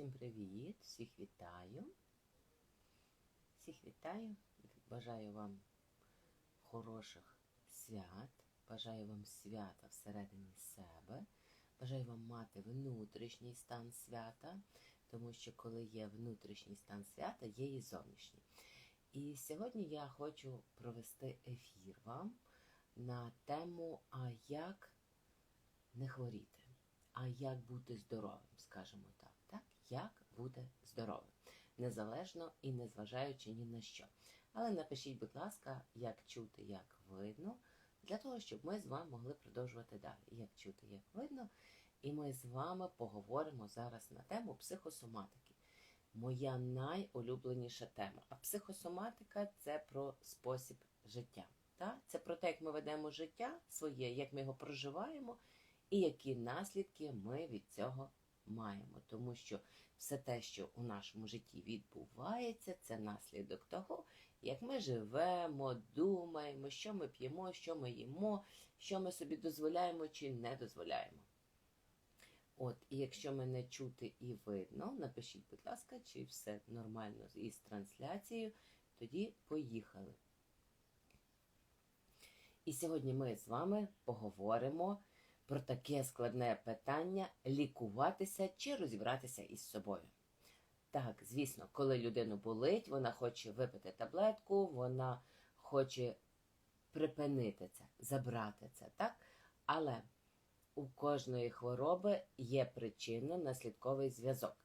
Всім привіт, всіх вітаю. Всіх вітаю. Бажаю вам хороших свят. Бажаю вам свята всередині себе. Бажаю вам мати внутрішній стан свята, тому що коли є внутрішній стан свята, є і зовнішній. І сьогодні я хочу провести ефір вам на тему А як не хворіти, а як бути здоровим, скажімо так. Як бути здоровим, незалежно і незважаючи ні на що. Але напишіть, будь ласка, як чути, як видно, для того, щоб ми з вами могли продовжувати далі. Як чути, як видно. І ми з вами поговоримо зараз на тему психосоматики. Моя найулюбленіша тема. А психосоматика це про спосіб життя. Так? Це про те, як ми ведемо життя своє, як ми його проживаємо, і які наслідки ми від цього маємо. Тому що все те, що у нашому житті відбувається, це наслідок того, як ми живемо, думаємо, що ми п'ємо, що ми їмо, що ми собі дозволяємо чи не дозволяємо. От, і якщо мене чути і видно, напишіть, будь ласка, чи все нормально із трансляцією, тоді поїхали. І сьогодні ми з вами поговоримо про таке складне питання лікуватися чи розібратися із собою. Так, звісно, коли людину болить, вона хоче випити таблетку, вона хоче припинити це, забрати це, так? Але у кожної хвороби є причинно-наслідковий зв'язок.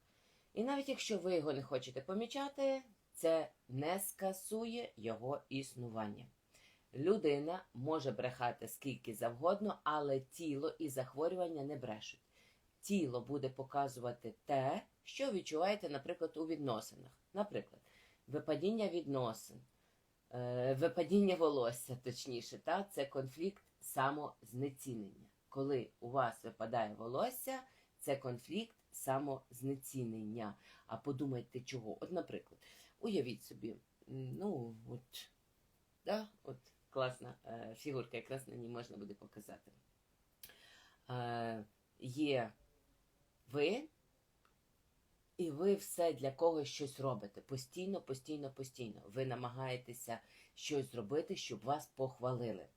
І навіть якщо ви його не хочете помічати, це не скасує його існування. Людина може брехати скільки завгодно, але тіло і захворювання не брешуть. Тіло буде показувати те, що відчуваєте, наприклад, у відносинах. Наприклад, випадіння відносин, е, випадіння волосся, точніше, та, це конфлікт самознецінення. Коли у вас випадає волосся, це конфлікт самознецінення. А подумайте чого. От, наприклад, уявіть собі, ну, от, да, класна е, фігурка, якраз на ній можна буде показати. Е, є ви, і ви все для когось щось робите. Постійно, постійно, постійно. Ви намагаєтеся щось зробити, щоб вас похвалили.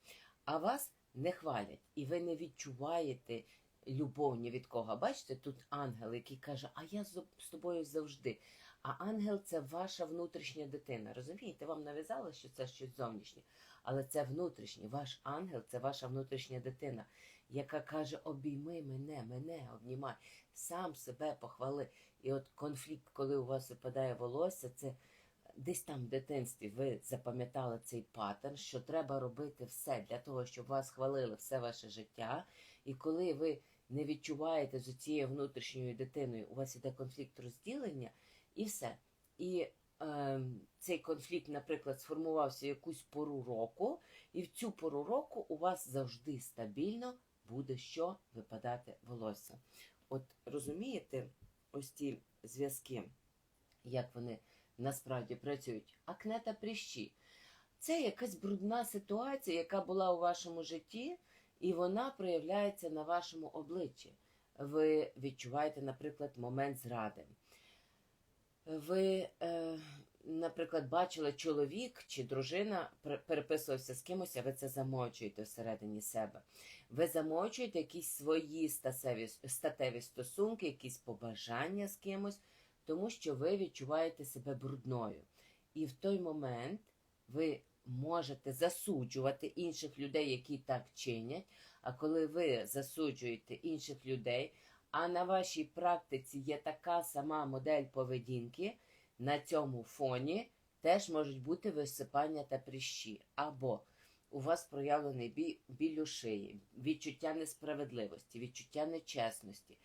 А вас не хвалять, і ви не відчуваєте любов ні від кого. Бачите, тут ангел, який каже, а я з тобою завжди. А ангел це ваша внутрішня дитина. Розумієте, вам нав'язали, що це щось зовнішнє, але це внутрішнє. Ваш ангел це ваша внутрішня дитина, яка каже: обійми мене, мене обнімай, сам себе похвали. І от конфлікт, коли у вас випадає волосся, це десь там в дитинстві ви запам'ятали цей паттерн, що треба робити все для того, щоб вас хвалили все ваше життя. І коли ви не відчуваєте з цією внутрішньою дитиною, у вас іде конфлікт розділення, і все. І цей конфлікт, наприклад, сформувався якусь пору року, і в цю пору року у вас завжди стабільно буде що випадати волосся. От розумієте, ось ці зв'язки, як вони насправді працюють, акне та пріщі. Це якась брудна ситуація, яка була у вашому житті, і вона проявляється на вашому обличчі. Ви відчуваєте, наприклад, момент зради. Ви, е, наприклад, бачили чоловік чи дружина переписувався з кимось, а ви це замовчуєте всередині себе. Ви замовчуєте якісь свої статеві, статеві стосунки, якісь побажання з кимось, тому що ви відчуваєте себе брудною. І в той момент ви можете засуджувати інших людей, які так чинять. А коли ви засуджуєте інших людей, а на вашій практиці є така сама модель поведінки, на цьому фоні теж можуть бути висипання та прищі. Або у вас проявлений біль, біль у шиї, відчуття несправедливості, відчуття нечесності,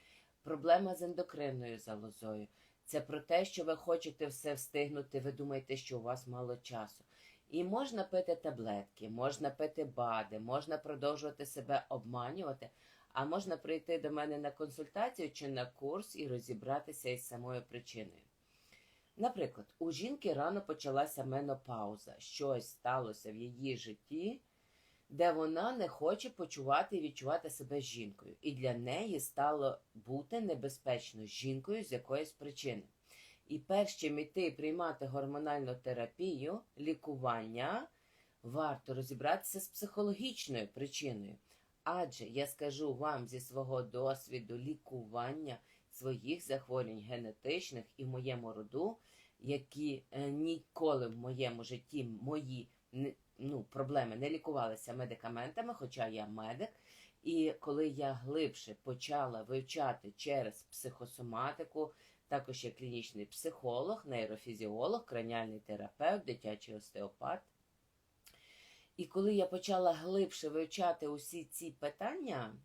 проблема з ендокринною залозою. Це про те, що ви хочете все встигнути, ви думаєте, що у вас мало часу. І можна пити таблетки, можна пити бади, можна продовжувати себе обманювати, а можна прийти до мене на консультацію чи на курс і розібратися із самою причиною. Наприклад, у жінки рано почалася менопауза, щось сталося в її житті, де вона не хоче почувати і відчувати себе жінкою. І для неї стало бути небезпечно жінкою з якоїсь причини. І перш чим іти приймати гормональну терапію, лікування, варто розібратися з психологічною причиною. Адже я скажу вам зі свого досвіду лікування своїх захворювань генетичних і моєму роду, які е, ніколи в моєму житті мої ну, проблеми не лікувалися медикаментами, хоча я медик. І коли я глибше почала вивчати через психосоматику, також я клінічний психолог, нейрофізіолог, краніальний терапевт, дитячий остеопат. І коли я почала глибше вивчати усі ці питання,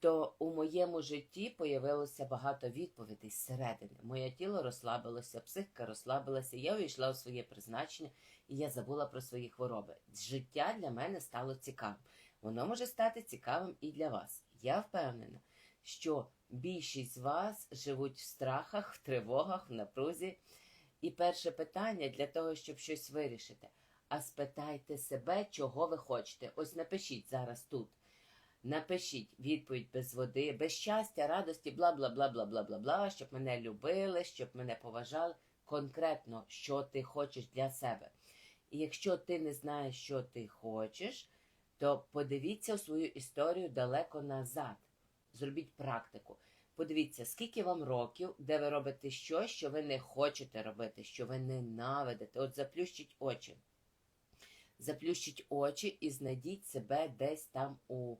то у моєму житті появилося багато відповідей зсередини. Моє тіло розслабилося, психіка розслабилася, я увійшла у своє призначення і я забула про свої хвороби. Життя для мене стало цікавим. Воно може стати цікавим і для вас. Я впевнена, що більшість з вас живуть в страхах, в тривогах, в напрузі. І перше питання для того, щоб щось вирішити. А спитайте себе, чого ви хочете. Ось напишіть зараз тут. Напишіть відповідь без води, без щастя, радості, бла бла бла бла бла бла бла, щоб мене любили, щоб мене поважали. Конкретно, що ти хочеш для себе. І якщо ти не знаєш, що ти хочеш, то подивіться свою історію далеко назад. Зробіть практику. Подивіться, скільки вам років, де ви робите щось, що ви не хочете робити, що ви ненавидите. От заплющіть очі. Заплющіть очі і знайдіть себе десь там у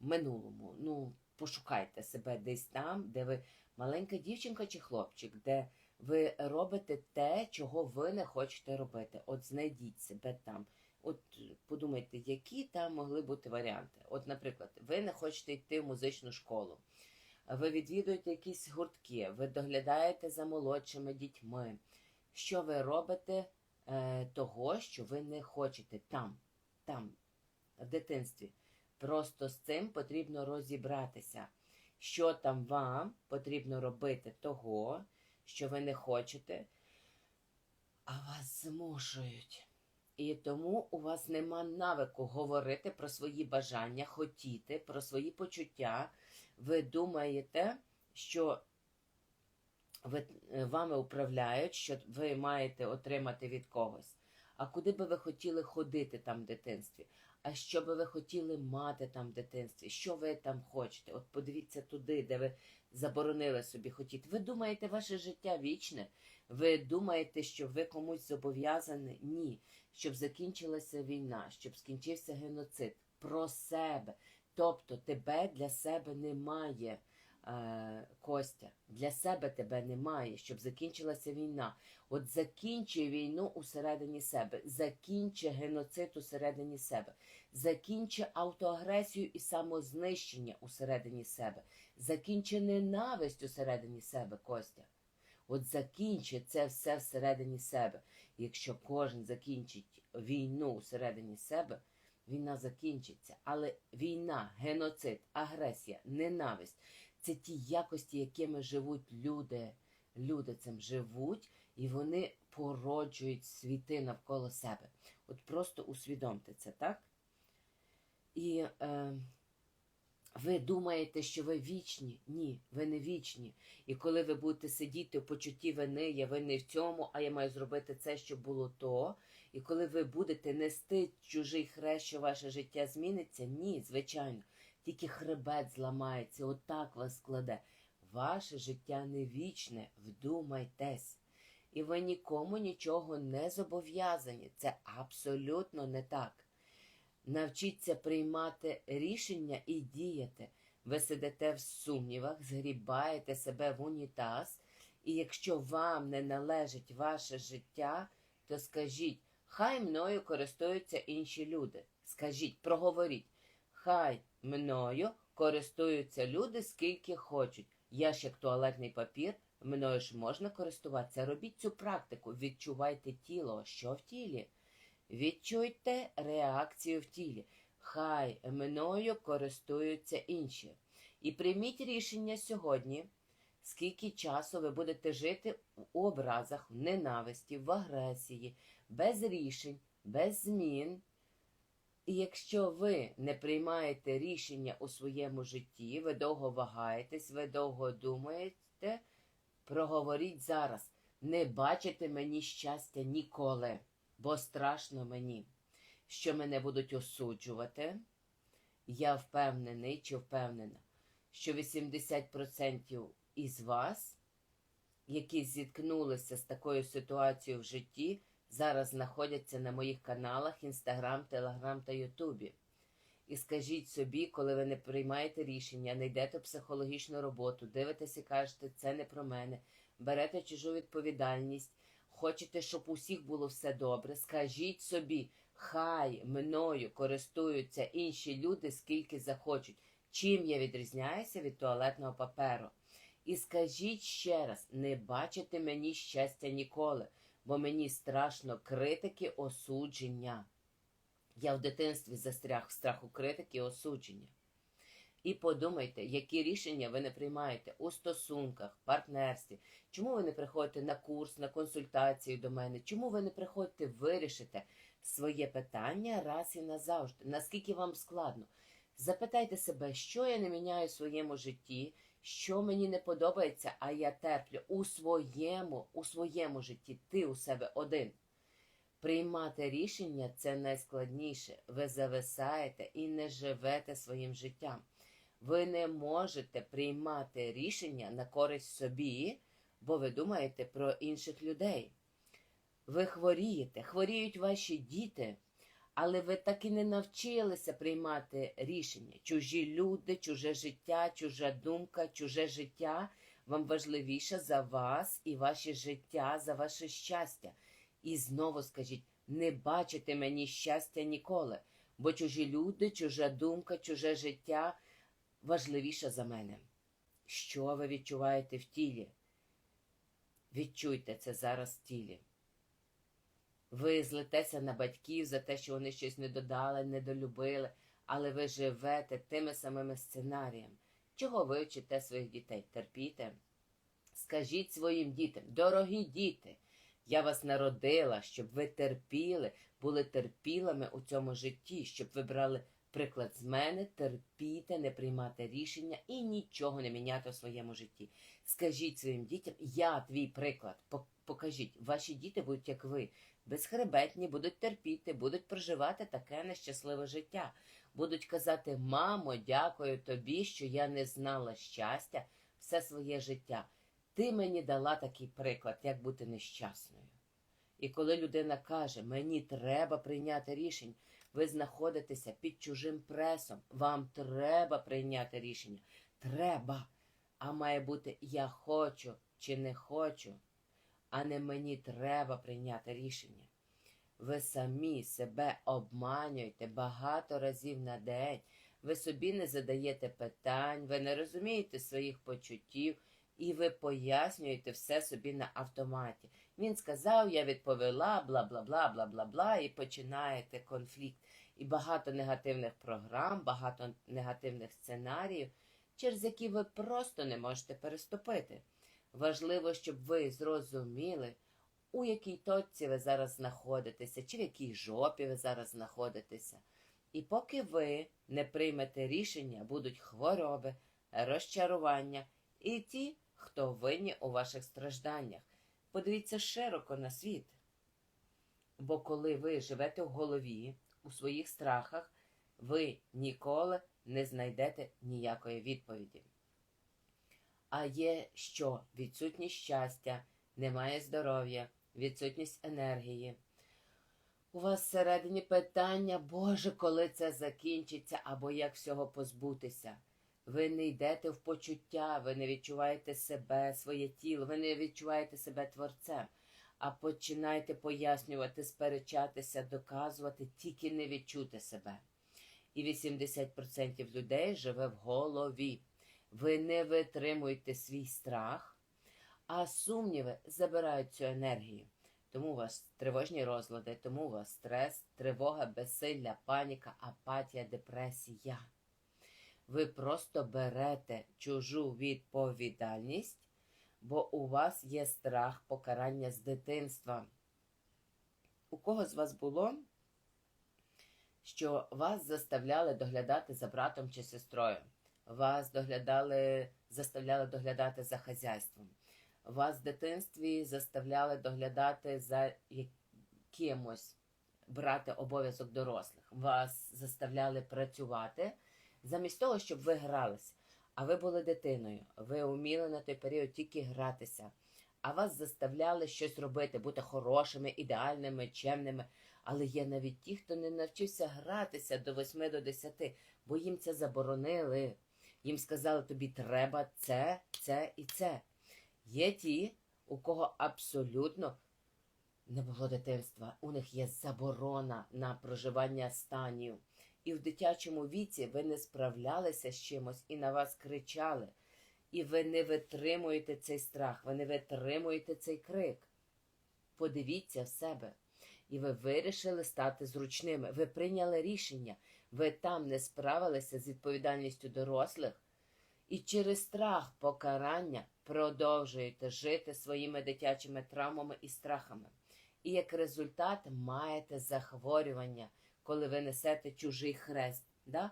минулому. Ну, пошукайте себе десь там, де ви маленька дівчинка чи хлопчик, де ви робите те, чого ви не хочете робити. От знайдіть себе там. От подумайте, які там могли бути варіанти. От, наприклад, ви не хочете йти в музичну школу, ви відвідуєте якісь гуртки, ви доглядаєте за молодшими дітьми. Що ви робите е, того, що ви не хочете там, там, в дитинстві? Просто з цим потрібно розібратися, що там вам потрібно робити того, що ви не хочете, а вас змушують. І тому у вас нема навику говорити про свої бажання, хотіти, про свої почуття. Ви думаєте, що ви, е, вами управляють, що ви маєте отримати від когось. А куди би ви хотіли ходити там в дитинстві? А що би ви хотіли мати там в дитинстві? Що ви там хочете? От подивіться туди, де ви заборонили собі хотіти. Ви думаєте, ваше життя вічне? Ви думаєте, що ви комусь зобов'язані? Ні. Щоб закінчилася війна, щоб скінчився геноцид. Про себе. Тобто тебе для себе немає. Е, Костя, для себе тебе немає, щоб закінчилася війна. От закінчуй війну усередині себе, закінчи геноцид усередині себе, закінчи автоагресію і самознищення усередині себе, закінчи ненависть усередині себе, Костя. От закінчи це все всередині себе. Якщо кожен закінчить війну усередині себе, війна закінчиться. Але війна, геноцид, агресія, ненависть це ті якості, якими живуть люди. Люди цим живуть і вони породжують світи навколо себе. От просто усвідомте це, так? І е, ви думаєте, що ви вічні? Ні, ви не вічні. І коли ви будете сидіти в почутті вини, я винний в цьому, а я маю зробити це, щоб було то. І коли ви будете нести чужий хрест, що ваше життя зміниться, ні, звичайно, тільки хребет зламається, отак вас складе. Ваше життя не вічне, вдумайтесь. І ви нікому нічого не зобов'язані. Це абсолютно не так. Навчіться приймати рішення і діяти. Ви сидите в сумнівах, згрібаєте себе в унітаз, і якщо вам не належить ваше життя, то скажіть, хай мною користуються інші люди. Скажіть, проговоріть, хай мною користуються люди скільки хочуть. Я ж як туалетний папір, мною ж можна користуватися. Робіть цю практику, відчувайте тіло, що в тілі. Відчуйте реакцію в тілі. Хай мною користуються інші. І прийміть рішення сьогодні, скільки часу ви будете жити у образах, в ненависті, в агресії, без рішень, без змін. І якщо ви не приймаєте рішення у своєму житті, ви довго вагаєтесь, ви довго думаєте, проговоріть зараз. Не бачите мені щастя ніколи, бо страшно мені, що мене будуть осуджувати. Я впевнений чи впевнена, що 80% із вас, які зіткнулися з такою ситуацією в житті, зараз знаходяться на моїх каналах Інстаграм, Телеграм та Ютубі. І скажіть собі, коли ви не приймаєте рішення, не йдете в психологічну роботу, дивитесь і кажете, це не про мене, берете чужу відповідальність, хочете, щоб у всіх було все добре, скажіть собі, хай мною користуються інші люди, скільки захочуть. Чим я відрізняюся від туалетного паперу? І скажіть ще раз: не бачите мені щастя ніколи, бо мені страшно критики, осудження. Я в дитинстві застряг в страху критики осудження. І подумайте, які рішення ви не приймаєте у стосунках, партнерстві. Чому ви не приходите на курс, на консультацію до мене? Чому ви не приходите вирішити своє питання раз і назавжди? Наскільки вам складно? Запитайте себе, що я не міняю в своєму житті, що мені не подобається, а я терплю у своєму, у своєму житті. Ти у себе один. Приймати рішення це найскладніше. Ви зависаєте і не живете своїм життям. Ви не можете приймати рішення на користь собі, бо ви думаєте про інших людей. Ви хворієте, хворіють ваші діти, але ви так і не навчилися приймати рішення. Чужі люди, чуже життя, чужа думка, чуже життя вам важливіше за вас і ваше життя, за ваше щастя. І знову скажіть: не бачите мені щастя ніколи, бо чужі люди, чужа думка, чуже життя важливіше за мене. Що ви відчуваєте в тілі? Відчуйте це зараз в тілі. Ви злитеся на батьків за те, що вони щось не додали, недолюбили, але ви живете тими самими сценаріями. Чого ви вчите своїх дітей? Терпіте? Скажіть своїм дітям, дорогі діти, я вас народила, щоб ви терпіли, були терпілими у цьому житті, щоб ви брали приклад з мене, терпіти, не приймати рішення і нічого не міняти у своєму житті. Скажіть своїм дітям, я твій приклад. Покажіть, ваші діти будуть як ви, безхребетні, будуть терпіти, будуть проживати таке нещасливе життя. Будуть казати, мамо, дякую тобі, що я не знала щастя все своє життя. Ти мені дала такий приклад, як бути нещасною. І коли людина каже, мені треба прийняти рішення, ви знаходитеся під чужим пресом, вам треба прийняти рішення. Треба. А має бути я хочу чи не хочу, а не мені треба прийняти рішення. Ви самі себе обманюєте багато разів на день. Ви собі не задаєте питань, ви не розумієте своїх почуттів і ви пояснюєте все собі на автоматі. Він сказав, я відповіла, бла бла бла бла бла бла, і починаєте конфлікт. І багато негативних програм, багато негативних сценаріїв, через які ви просто не можете переступити. Важливо, щоб ви зрозуміли, у якій точці ви зараз знаходитеся, чи в якій жопі ви зараз знаходитеся. І поки ви не приймете рішення, будуть хвороби, розчарування і ті, хто винні у ваших стражданнях. Подивіться широко на світ. Бо коли ви живете в голові, у своїх страхах, ви ніколи не знайдете ніякої відповіді. А є що? Відсутність щастя, немає здоров'я, відсутність енергії. У вас всередині питання, Боже, коли це закінчиться, або як всього позбутися. Ви не йдете в почуття, ви не відчуваєте себе, своє тіло, ви не відчуваєте себе творцем, а починаєте пояснювати, сперечатися, доказувати, тільки не відчути себе. І 80% людей живе в голові. Ви не витримуєте свій страх, а сумніви забирають цю енергію. Тому у вас тривожні розлади, тому у вас стрес, тривога, безсилля, паніка, апатія, депресія. Ви просто берете чужу відповідальність, бо у вас є страх покарання з дитинства. У кого з вас було, що вас заставляли доглядати за братом чи сестрою, вас доглядали, заставляли доглядати за хазяйством, вас в дитинстві заставляли доглядати за якимось, брати обов'язок дорослих, вас заставляли працювати замість того, щоб ви гралися. А ви були дитиною, ви вміли на той період тільки гратися, а вас заставляли щось робити, бути хорошими, ідеальними, чемними. Але є навіть ті, хто не навчився гратися до 8 до 10, бо їм це заборонили. Їм сказали, тобі треба це, це і це. Є ті, у кого абсолютно не було дитинства. У них є заборона на проживання станів. І в дитячому віці ви не справлялися з чимось і на вас кричали. І ви не витримуєте цей страх, ви не витримуєте цей крик. Подивіться в себе. І ви вирішили стати зручними. Ви прийняли рішення, ви там не справилися з відповідальністю дорослих. І через страх покарання продовжуєте жити своїми дитячими травмами і страхами. І як результат маєте захворювання, коли ви несете чужий хрест. Да?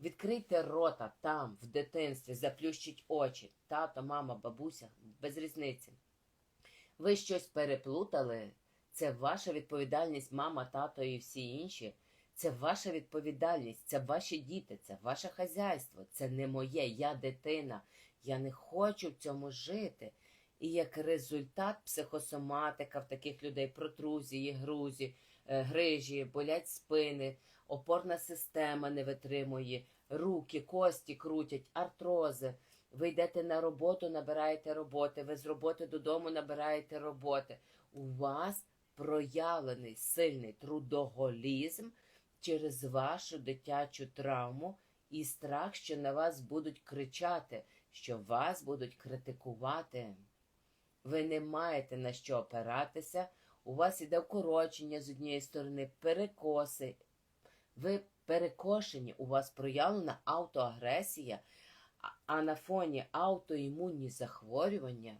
Відкрийте рота там, в дитинстві, заплющіть очі, тато, мама, бабуся, без різниці. Ви щось переплутали, це ваша відповідальність, мама, тато і всі інші. Це ваша відповідальність, це ваші діти, це ваше хазяйство, це не моє, я дитина. Я не хочу в цьому жити. І як результат психосоматика в таких людей протрузії, грузі, е, грижі, болять спини, опорна система не витримує, руки, кості крутять, артрози. Ви йдете на роботу, набираєте роботи, ви з роботи додому набираєте роботи. У вас проявлений сильний трудоголізм через вашу дитячу травму і страх, що на вас будуть кричати, що вас будуть критикувати. Ви не маєте на що опиратися, у вас іде вкорочення з однієї сторони, перекоси. Ви перекошені, у вас проявлена автоагресія, а на фоні аутоімунні захворювання.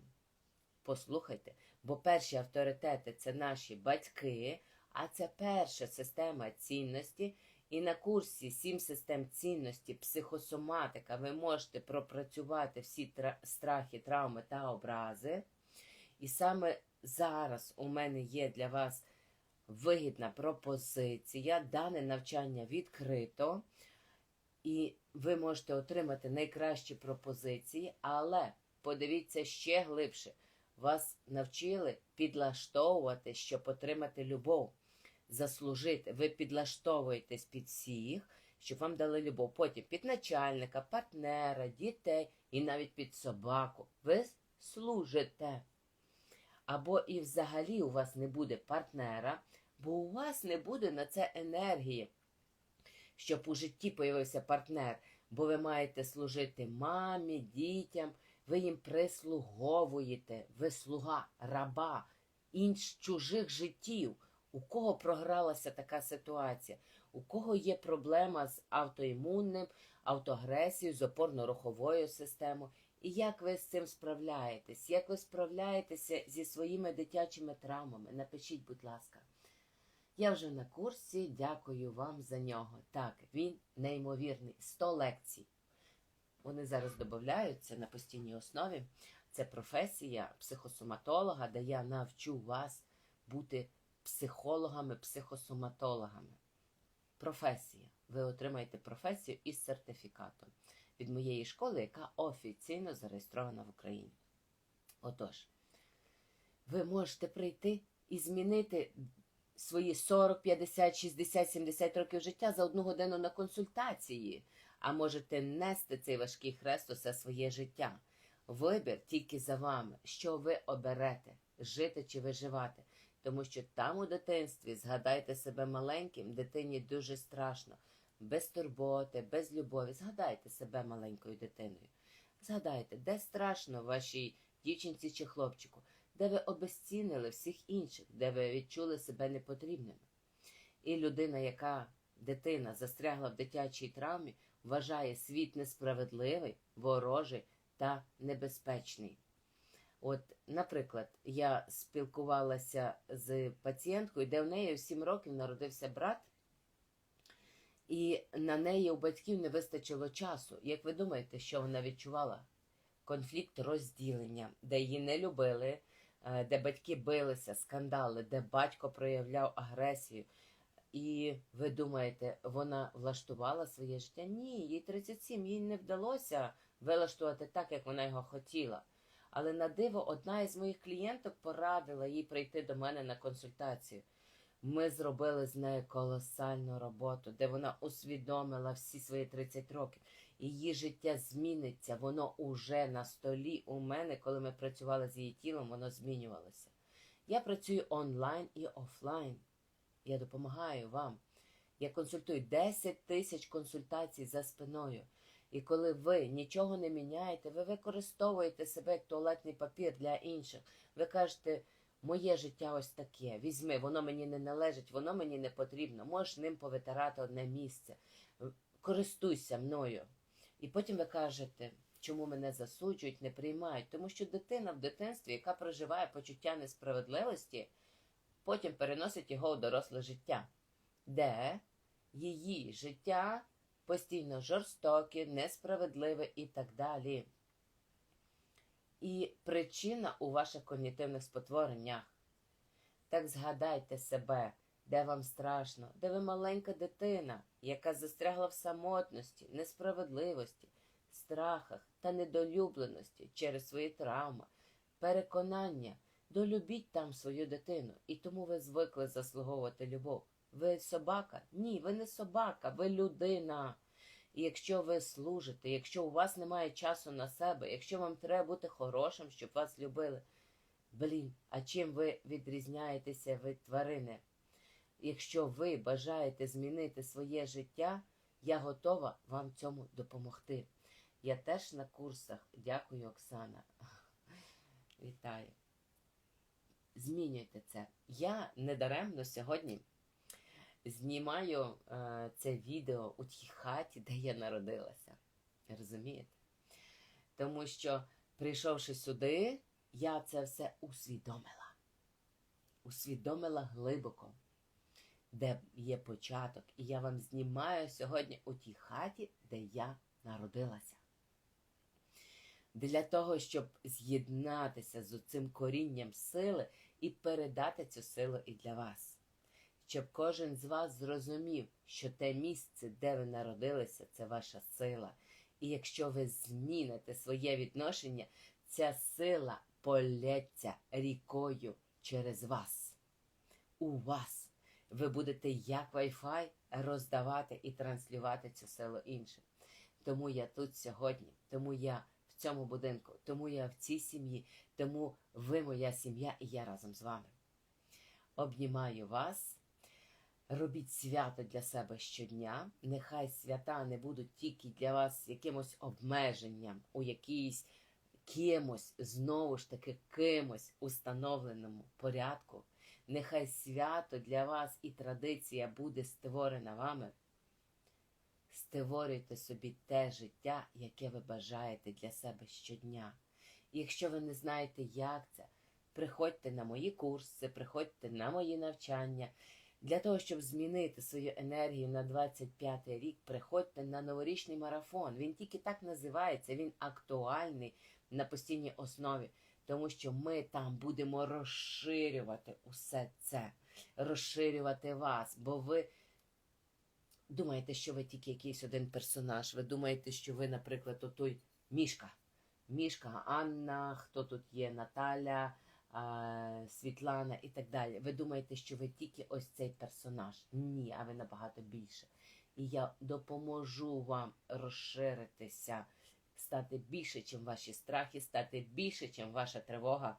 Послухайте, бо перші авторитети це наші батьки, а це перша система цінності. І на курсі сім систем цінності, психосоматика, ви можете пропрацювати всі тра страхи, травми та образи. І саме зараз у мене є для вас вигідна пропозиція, дане навчання відкрито, і ви можете отримати найкращі пропозиції, але подивіться ще глибше. Вас навчили підлаштовувати, щоб отримати любов, заслужити. Ви підлаштовуєтесь під всіх, щоб вам дали любов. Потім під начальника, партнера, дітей і навіть під собаку. Ви служите. Або і взагалі у вас не буде партнера, бо у вас не буде на це енергії, щоб у житті появився партнер, бо ви маєте служити мамі, дітям, ви їм прислуговуєте, ви слуга, раба, інш чужих життів. У кого програлася така ситуація? У кого є проблема з автоімунним, автоагресією, з опорно-руховою системою? І як ви з цим справляєтесь? Як ви справляєтеся зі своїми дитячими травмами? Напишіть, будь ласка. Я вже на курсі, дякую вам за нього. Так, він неймовірний. 100 лекцій. Вони зараз додаються на постійній основі. Це професія психосоматолога, де я навчу вас бути психологами-психосоматологами. Професія. Ви отримаєте професію із сертифікатом від моєї школи, яка офіційно зареєстрована в Україні. Отож, ви можете прийти і змінити свої 40, 50, 60, 70 років життя за одну годину на консультації, а можете нести цей важкий хрест усе своє життя. Вибір тільки за вами, що ви оберете, жити чи виживати. Тому що там у дитинстві згадайте себе маленьким, дитині дуже страшно без турботи, без любові. Згадайте себе маленькою дитиною. Згадайте, де страшно вашій дівчинці чи хлопчику, де ви обезцінили всіх інших, де ви відчули себе непотрібними. І людина, яка дитина застрягла в дитячій травмі, вважає світ несправедливий, ворожий та небезпечний. От, наприклад, я спілкувалася з пацієнткою, де в неї в 7 років народився брат І на неї у батьків не вистачило часу. Як ви думаєте, що вона відчувала? Конфлікт розділення, де її не любили, е, де батьки билися, скандали, де батько проявляв агресію. І ви думаєте, вона влаштувала своє життя? Ні, їй 37, їй не вдалося вилаштувати так, як вона його хотіла. Але на диво, одна із моїх клієнток порадила їй прийти до мене на консультацію. Ми зробили з нею колосальну роботу, де вона усвідомила всі свої 30 років. Її життя зміниться, воно уже на столі у мене, коли ми працювали з її тілом, воно змінювалося. Я працюю онлайн і офлайн. Я допомагаю вам. Я консультую 10 тисяч консультацій за спиною. І коли ви нічого не міняєте, ви використовуєте себе як туалетний папір для інших. Ви кажете, моє життя ось таке. Візьми, воно мені не належить, воно мені не потрібно. Можеш ним повитирати одне місце. Користуйся мною. І потім ви кажете, чому мене засуджують, не приймають. Тому що дитина в дитинстві, яка проживає почуття несправедливості, потім переносить його у доросле життя, де її життя постійно жорстоке, несправедливе і так далі. І причина у ваших когнітивних спотвореннях. Так згадайте себе, де вам страшно, де ви маленька дитина, яка застрягла в самотності, несправедливості, страхах та недолюбленості через свої травми, переконання. Долюбіть там свою дитину, і тому ви звикли заслуговувати любов. Ви собака? Ні, ви не собака, ви людина. І якщо ви служите, якщо у вас немає часу на себе, якщо вам треба бути хорошим, щоб вас любили, блін, а чим ви відрізняєтеся від тварини? Якщо ви бажаєте змінити своє життя, я готова вам цьому допомогти. Я теж на курсах. Дякую, Оксана. Вітаю. Змінюйте це. Я недаремно сьогодні знімаю е, це відео у тій хаті, де я народилася. Розумієте? Тому що, прийшовши сюди, я це все усвідомила. Усвідомила глибоко, де є початок. І я вам знімаю сьогодні у тій хаті, де я народилася. Для того, щоб з'єднатися з цим корінням сили і передати цю силу і для вас щоб кожен з вас зрозумів, що те місце, де ви народилися, це ваша сила. І якщо ви зміните своє відношення, ця сила полється рікою через вас. У вас ви будете як Wi-Fi роздавати і транслювати цю силу іншим. Тому я тут сьогодні, тому я в цьому будинку, тому я в цій сім'ї, тому ви моя сім'я і я разом з вами. Обнімаю вас. Робіть свято для себе щодня. Нехай свята не будуть тільки для вас якимось обмеженням у якійсь кимось, знову ж таки, кимось установленому порядку. Нехай свято для вас і традиція буде створена вами. Створюйте собі те життя, яке ви бажаєте для себе щодня. І якщо ви не знаєте, як це, приходьте на мої курси, приходьте на мої навчання. Для того, щоб змінити свою енергію на 25 й рік, приходьте на новорічний марафон. Він тільки так називається, він актуальний на постійній основі, тому що ми там будемо розширювати усе це, розширювати вас, бо ви думаєте, що ви тільки якийсь один персонаж. Ви думаєте, що ви, наприклад, отой Мішка. Мішка, Анна, хто тут є, Наталя. Світлана і так далі. Ви думаєте, що ви тільки ось цей персонаж? Ні, а ви набагато більше. І я допоможу вам розширитися, стати більше, чим ваші страхи, стати більше, чим ваша тривога,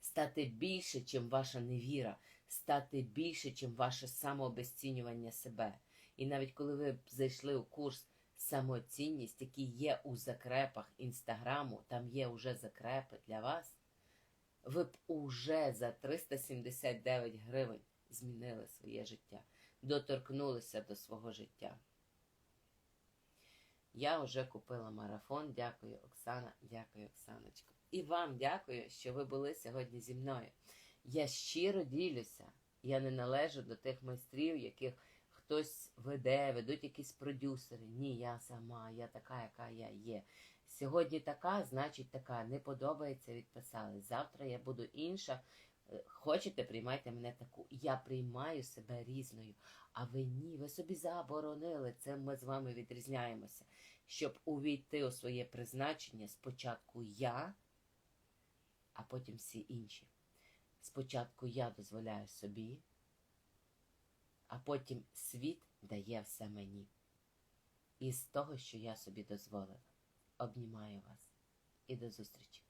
стати більше, чим ваша невіра, стати більше, чим ваше самообезцінювання себе. І навіть коли ви зайшли у курс самоцінність, який є у закрепах інстаграму, там є вже закрепи для вас ви б уже за 379 гривень змінили своє життя, доторкнулися до свого життя. Я вже купила марафон. Дякую, Оксана, дякую, Оксаночко. І вам дякую, що ви були сьогодні зі мною. Я щиро ділюся. Я не належу до тих майстрів, яких хтось веде, ведуть якісь продюсери. Ні, я сама, я така, яка я є. Сьогодні така, значить така. Не подобається, відписали. Завтра я буду інша. Е, Хочете, приймайте мене таку. Я приймаю себе різною. А ви ні, ви собі заборонили. Це ми з вами відрізняємося. Щоб увійти у своє призначення, спочатку я, а потім всі інші. Спочатку я дозволяю собі, а потім світ дає все мені. І з того, що я собі дозволила. Обнімаю вас і до зустрічі!